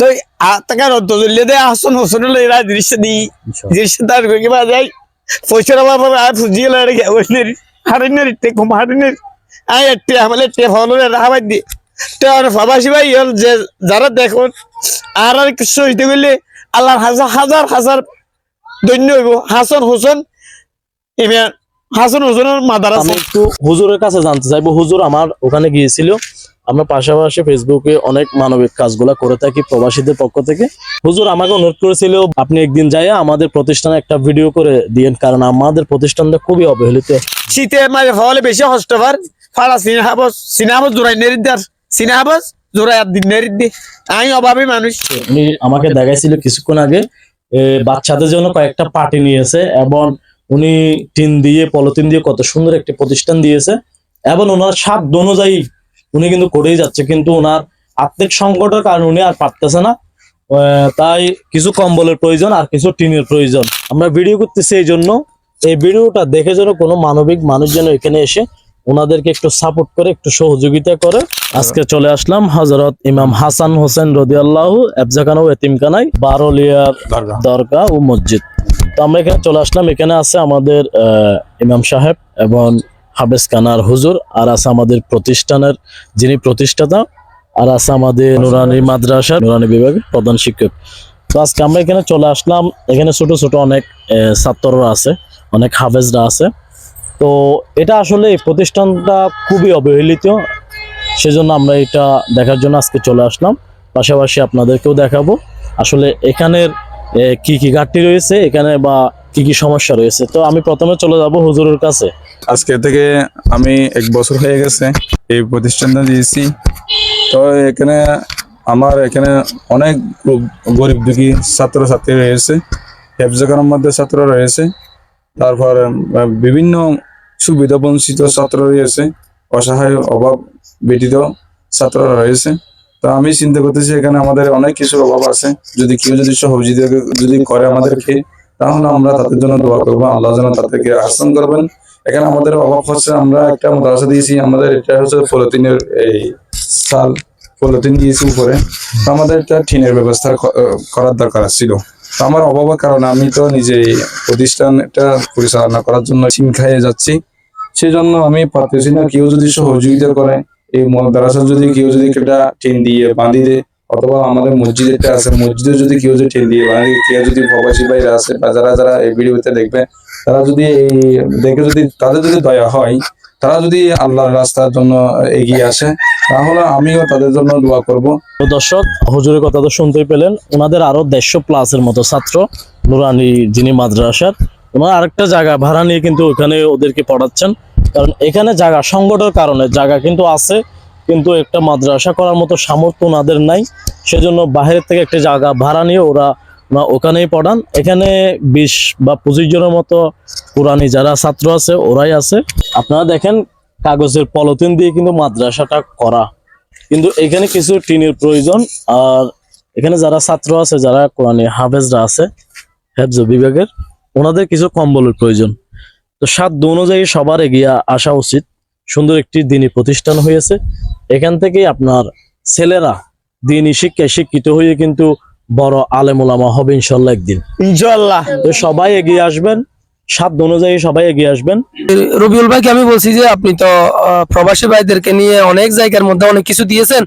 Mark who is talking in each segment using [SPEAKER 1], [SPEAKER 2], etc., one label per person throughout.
[SPEAKER 1] তো আতাকার অন্তজল্য দে আসন হোসেন এরা দৃশ্য দি। দৃশ্য তার কিবা যাই পয়সার অভাব আর ফুজিয়ে লাগে ওইনের হারিনের তে হারিনের আই একটি আমলে তে ফলরে রাহাবাই দি। তো আর ফাবাসি ভাই হল যে যারা দেখুন আর আর কিছু হইতে গেলে আল্লাহর হাজার হাজার হাজার দৈন্য হইব। হাসান হোসেন এবার হাসান হোসেনের মাদার
[SPEAKER 2] আমি একটু হুজুরের কাছে জানতে চাইব। হুজুর আমার ওখানে গিয়েছিল। আমরা পাশাপাশি ফেসবুকে অনেক মানবিক কাজগুলা করে থাকি প্রবাসীদের পক্ষ থেকে। হুজুর আমাকে অনুরোধ করেছিল আপনি একদিন যাইয়া আমাদের প্রতিষ্ঠানে একটা ভিডিও করে দিয়েন কারণ আমাদের প্রতিষ্ঠানটা খুবই অবহেলিত।
[SPEAKER 1] শীতে মাঝে ফলে বেশি পার ফারা সিনহাবস সিনহাবস জোড়াই নেরিদ্দার সিনহাবস জোড়াই নেরিদ্দি আমি অভাবী মানুষ।
[SPEAKER 2] উনি আমাকে দেখাইছিল কিছুক্ষণ আগে বাচ্চাদের জন্য কয়েকটা পার্টি নিয়েছে এবং উনি টিন দিয়ে পলিথিন দিয়ে কত সুন্দর একটি প্রতিষ্ঠান দিয়েছে এবং ওনার সাধ্য অনুযায়ী উনি কিন্তু করেই যাচ্ছে কিন্তু ওনার আর্থিক সংকটের কারণে উনি আর পারতেছে না। তাই কিছু কম্বলের প্রয়োজন আর কিছু টিনের প্রয়োজন। আমরা ভিডিও করতেছি এই জন্য। এই ভিডিওটা দেখে যেন কোনো মানবিক মানুষ যেন এখানে এসে ওনাদেরকে একটু সাপোর্ট করে একটু সহযোগিতা করে। আজকে চলে আসলাম হজরত ইমাম হাসান হোসেন রদিয়াল্লাহ এবজাখানা ও এতিমখানায় বারোলিয়ার দরগা। ও মসজিদ। তো আমরা এখানে চলে আসলাম। এখানে আছে আমাদের আহ, ইমাম সাহেব এবং হাবেজ কানার হুজুর, আর আছে আমাদের প্রতিষ্ঠানের যিনি প্রতিষ্ঠাতা, আর আছে আমাদের নুরানি মাদ্রাসা নুরানি বিভাগের প্রধান শিক্ষক। তো আজকে আমরা এখানে চলে আসলাম। এখানে ছোট ছোট অনেক ছাত্ররা আছে, অনেক হাফেজরা আছে। তো এটা আসলে এই প্রতিষ্ঠানটা খুবই অবহেলিত। সেজন্য আমরা এটা দেখার জন্য আজকে চলে আসলাম। পাশাপাশি আপনাদেরকেও দেখাবো। আসলে এখানের কি কি ঘাটতি রয়েছে এখানে বা কি কি সমস্যা রয়েছে? তো আমি প্রথমে চলে যাব হুজুরের কাছে।
[SPEAKER 3] আজকে থেকে আমি এক বছর হয়ে গেছে এই প্রতিষ্ঠানটা দিয়েছি। তো এখানে আমার এখানে অনেক গরিব দুঃখী ছাত্র ছাত্রী রয়েছে হেফজগানের মধ্যে ছাত্র রয়েছে, তারপর বিভিন্ন সুবিধা বঞ্চিত ছাত্র রয়েছে, অসহায়, অভাব ব্যতীত ছাত্র রয়েছে। তো আমি চিন্তা করতেছি এখানে আমাদের অনেক কিছু অভাব আছে। যদি কেউ যদি সহযোগিতা যদি করে আমাদেরকে তাহলে আমরা তাদের জন্য দোয়া করব, আল্লাহ যেন তাদেরকে আহসান করবেন। এখানে আমাদের অভাব হচ্ছে, আমরা একটা মাদ্রাসা দিয়েছি, আমাদের এটা হচ্ছে পলিথিনের এই সাল, পলিথিন দিয়েছি উপরে। আমাদের একটা টিনের ব্যবস্থা করার দরকার ছিল। তো আমার অভাবের কারণে আমি তো নিজে প্রতিষ্ঠানটা পরিচালনা করার জন্য চিন খাইয়ে যাচ্ছি। সেই জন্য আমি পারতেছি না, কেউ যদি সহযোগিতা করে, এই মাদ্রাসা যদি কেউ যদি একটা টিন দিয়ে বাঁধি দেয় অথবা আমাদের মসজিদ একটা আছে মসজিদে যদি কেউ যদি টিন দিয়ে বাঁধি কেউ যদি প্রবাসী বাইরে আছে বা যারা যারা এই ভিডিওতে দেখবে, তারা যদি এই, দেখে যদি, তাদের যদি দয়া হয়, তারা যদি আল্লাহর রাস্তার জন্য এগিয়ে আসে, তাহলে আমিও তাদের জন্য দোয়া করব।
[SPEAKER 2] দর্শক, হুজুরের কথা তো শুনতেই পেলেন, ওনাদের আরও দেড়শো প্লাসের মতো ছাত্র নুরানি যিনি মাদ্রাসার, ওনার আরেকটা জায়গা ভাড়া নিয়ে কিন্তু ওখানে ওদেরকে পড়াচ্ছেন। কারণ এখানে জায়গা, সংকটের কারণে জায়গা কিন্তু আছে কিন্তু একটা মাদ্রাসা করার মতো সামর্থ্য ওনাদের নাই। সেজন্য বাইরের থেকে একটা জায়গা ভাড়া নিয়ে ওরা ওখানেই পড়ান। এখানে বিশ বা পঁচিশ জনের মতো পুরানি যারা ছাত্র আছে, ওরাই আছে। আপনারা দেখেন কাগজের পলিথিন দিয়ে কিন্তু মাদ্রাসাটা করা। কিন্তু এখানে কিছু টিনের প্রয়োজন। আর এখানে যারা ছাত্র আছে, যারা কোরআনে হাফেজরা আছে, হেফজ বিভাগের, ওনাদের কিছু কম্বলের প্রয়োজন। তো সাধ্য অনুযায়ী সবার এগিয়ে আসা উচিত। সুন্দর একটি দিনী প্রতিষ্ঠান হয়েছে। এখান থেকেই আপনার ছেলেরা দিনী শিক্ষায় শিক্ষিত হয়ে কিন্তু বড় আলেম ওলামা হবে ইনশাল্লাহ একদিন।
[SPEAKER 1] ইনশাল্লাহ
[SPEAKER 2] সবাই এগিয়ে আসবেন সাধ্য অনুযায়ী সবাই এগিয়ে আসবেন।
[SPEAKER 4] রবিউল ভাইকে আমি বলছি যে আপনি তো প্রবাসী ভাইদেরকে নিয়ে অনেক জায়গার মধ্যে অনেক কিছু দিয়েছেন।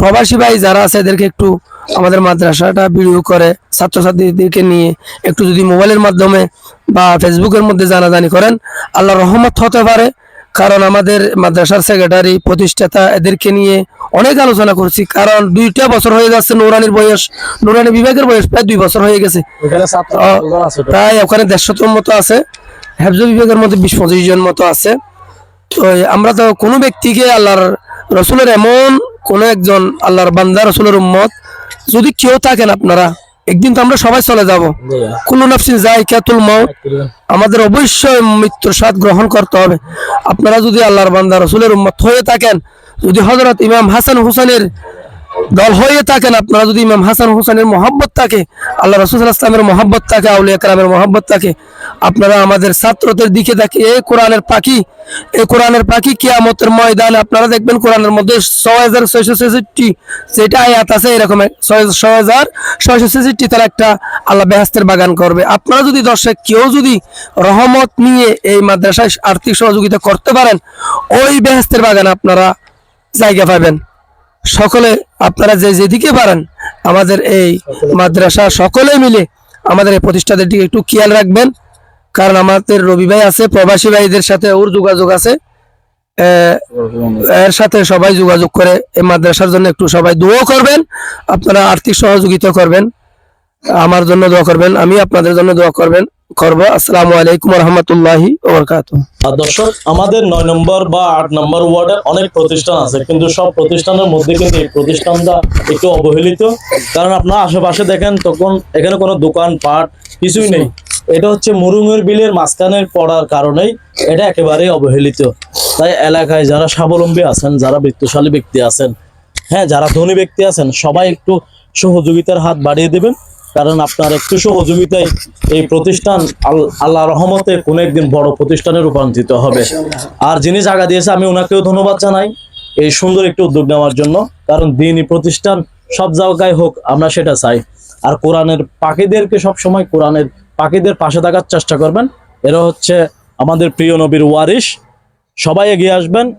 [SPEAKER 4] প্রবাসী ভাই যারা আছে এদেরকে একটু আমাদের মাদ্রাসাটা ভিডিও করে ছাত্রছাত্রীদেরকে নিয়ে একটু যদি মোবাইলের মাধ্যমে বা ফেসবুকের মধ্যে জানাজানি করেন আল্লাহ রহমত হতে পারে। কারণ আমাদের মাদ্রাসার সেক্রেটারি প্রতিষ্ঠাতা এদেরকে নিয়ে অনেক আলোচনা করছি। কারণ দুইটা বছর হয়ে যাচ্ছে নুরানির বয়স। নুরানি বিভাগের বয়স প্রায় দুই বছর হয়ে গেছে। প্রায় ওখানে দেড়শোতম মতো আছে। হেফজ বিভাগের মধ্যে বিশ পঁচিশ জন মতো আছে। তো আমরা তো কোনো ব্যক্তিকে আল্লাহর রসুলের এমন কোনো একজন আল্লাহর বান্দা রসুলের উম্মত যদি কেউ থাকেন আপনারা একদিন তো আমরা সবাই চলে যাব। কুলু নাফসিন যাই কেতুল মত আমাদের অবশ্যই মৃত্যুর স্বাদ গ্রহণ করতে হবে। আপনারা যদি আল্লাহর বান্দার রসুলের উম্মত হয়ে থাকেন যদি হজরত ইমাম হাসান হোসেনের দল হয়ে থাকেন, আপনারা যদি ইমাম হাসান হোসেনের মহাব্বত থাকে, আল্লাহ রসুল ইসলামের মহাব্বত থাকে, আউলিয়া কালামের মহাব্বত থাকে, আপনারা আমাদের ছাত্রদের দিকে দেখে এই কোরআনের পাখি এই কোরআনের পাখি কিয়ামতের ময়দানে আপনারা দেখবেন কোরআনের মধ্যে ছয় হাজার ছয়শো ছেষট্টি যেটা আয়াত আছে, এরকম ছয় হাজার ছয়শো ছেষট্টি তার একটা আল্লাহ বেহাস্তের বাগান করবে। আপনারা যদি দর্শক কেউ যদি রহমত নিয়ে এই মাদ্রাসায় আর্থিক সহযোগিতা করতে পারেন, ওই বেহাস্তের বাগান আপনারা জায়গা পাবেন। সকলে আপনারা যে যেদিকে পারেন আমাদের এই মাদ্রাসা সকলে মিলে আমাদের এই প্রতিষ্ঠানের দিকে একটু খেয়াল রাখবেন। কারণ আমাদের রবি ভাই আছে প্রবাসী ভাইদের সাথে ওর যোগাযোগ আছে। এর সাথে সবাই যোগাযোগ করে এই মাদ্রাসার জন্য একটু সবাই দোয়া করবেন। আপনারা আর্থিক সহযোগিতা করবেন। আমার জন্য দোয়া করবেন আমি আপনাদের জন্য দোয়া করবেন। করব। আসসালামু আলাইকুম রহমতুল্লাহি
[SPEAKER 2] দর্শক, আমাদের নয় নম্বর বা আট নম্বর ওয়ার্ডে অনেক প্রতিষ্ঠান আছে, কিন্তু সব প্রতিষ্ঠানের মধ্যে কিন্তু এই প্রতিষ্ঠানটা একটু অবহেলিত। কারণ আপনার আশেপাশে দেখেন, তখন এখানে কোনো দোকান, পাট কিছুই নেই। এটা হচ্ছে মুরুঙের বিলের মাঝখানে পড়ার কারণেই এটা একেবারেই অবহেলিত। তাই এলাকায় যারা স্বাবলম্বী আছেন, যারা বৃত্তশালী ব্যক্তি আছেন হ্যাঁ যারা ধনী ব্যক্তি আছেন, সবাই একটু সহযোগিতার হাত বাড়িয়ে দেবেন। কারণ আপনার একটু সহযোগিতায় এই প্রতিষ্ঠান আল- আল্লাহ রহমতে কোনো একদিন বড় প্রতিষ্ঠানে রূপান্তরিত হবে। আর যিনি জায়গা দিয়েছে, আমি ওনাকেও ধন্যবাদ জানাই এই সুন্দর একটি উদ্যোগ নেওয়ার জন্য। কারণ দিনই প্রতিষ্ঠান সব জায়গায় হোক, আমরা সেটা চাই। আর কোরআনের পাখিদেরকে সব সময় কোরআনের পাখিদের পাশে থাকার চেষ্টা করবেন। এরা হচ্ছে আমাদের প্রিয় নবীর ওয়ারিশ। সবাই এগিয়ে আসবেন।